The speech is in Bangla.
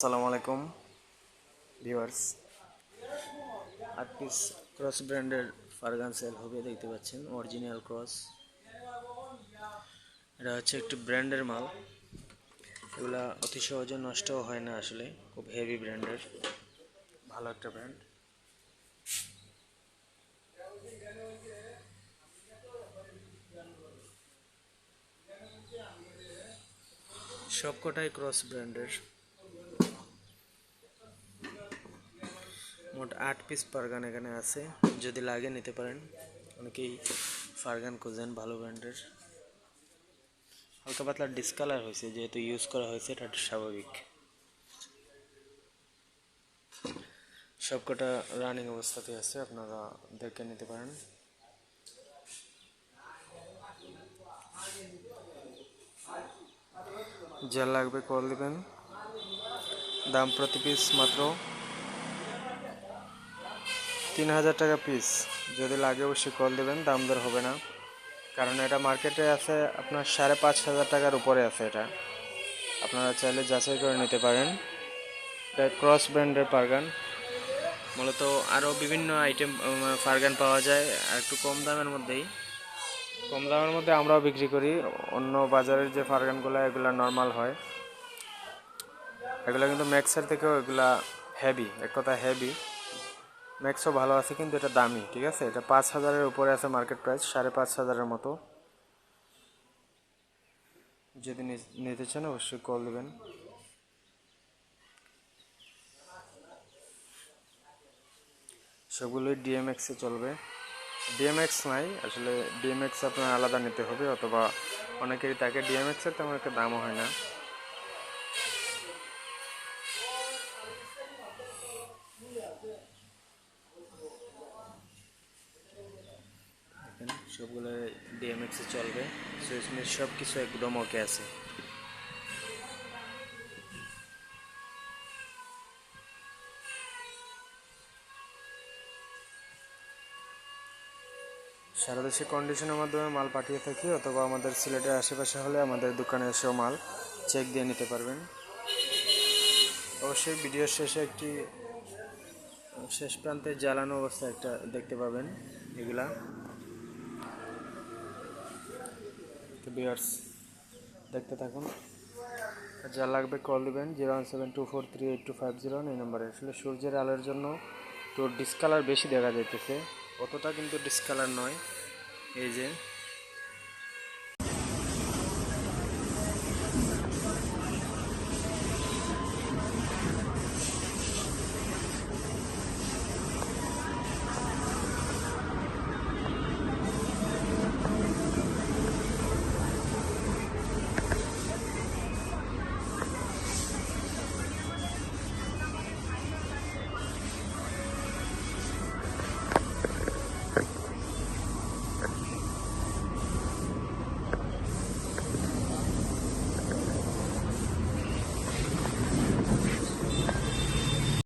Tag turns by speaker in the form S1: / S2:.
S1: আসসালামু আলাইকুম, ভিউয়ার্স। আট ক্রস ব্র্যান্ডের ফারগান সেল হবে, দেখতে পাচ্ছেন, অরিজিনাল ক্রস। এটা হচ্ছে একটি ব্র্যান্ডের মাল। এগুলা অতি সহজে নষ্টও হয় না আসলে, খুব হেভি ব্র্যান্ডের। ভালো একটা ব্র্যান্ড। সবকটাই ক্রস ব্র্যান্ডের। মোট আট পিস ফারগান এখানে আছে। যদি লাগে নিতে পারেন। অনেকেই ফারগান খোঁজেন ভালো ব্র্যান্ডের। হালকা পাতলা ডিসকালার হয়েছে, যেহেতু ইউজ করা হয়েছে, এটা স্বাভাবিক। সবকটা রানিং অবস্থাতে আছে আপনারা দেখে নিতে পারেন। যা লাগবে কল দিবেন। দাম প্রতি পিস মাত্র তিন হাজার টাকা পিস যদি লাগে অবশ্যই কল দেবেন, দাম দর হবে না। কারণ এটা মার্কেটে আছে, আপনার সাড়ে পাঁচ হাজার টাকার উপরে আছে এটা। আপনারা চাইলে যাচাই করে নিতে পারেন। এটা ক্রস ব্র্যান্ডের পারগান। মূলত আরও বিভিন্ন আইটেম ফারগান পাওয়া যায় একটু কম দামের মধ্যেই। কম দামের মধ্যে আমরাও বিক্রি করি। অন্য বাজারের যে ফারগানগুলো এগুলো নর্মাল হয়। এগুলো কিন্তু ম্যাক্সের থেকেও এগুলা হেভি এক কথা হেভি ম্যাক্সও ভালো আছে, কিন্তু এটা দামি, ঠিক আছে? এটা পাঁচ হাজারের উপরে আছে মার্কেট প্রাইস সাড়ে পাঁচ হাজারের মতো। যদি নিতে চান অবশ্যই কল দেবেন। সবগুলোই ডিএমএক্সে চলবে। ডিএমএক্স নাই, আসলে ডিএমএক্স আপনার আলাদা নিতে হবে, অথবা অনেকেরই থাকে। ডিএমএক্সের তেমন একটা দামও হয় না। সবগুলো ডিএমএক্সে চলবে। সুইচ সব কিছু একদম ওকে আছে। সারা দেশে কন্ডিশনের মাধ্যমে মাল পাঠিয়ে থাকি, অথবা আমাদের সিলেটের আশেপাশে হলে আমাদের দোকানে এসেও মাল চেক দিয়ে নিতে পারবেন। অবশ্যই ভিডিওর শেষে একটি, শেষ প্রান্তে জ্বালানো অবস্থা একটা দেখতে পাবেন এগুলা। তো বিয়ার্স দেখতে থাকুন। যা লাগবে কল দেবেন zero one seven two four three eight two five zero এই নম্বরে আসলে সূর্যের আলোর জন্য তো ডিসকালার বেশি দেখা যাইতেছে। অতটা কিন্তু ডিসকালার নয়। এই যে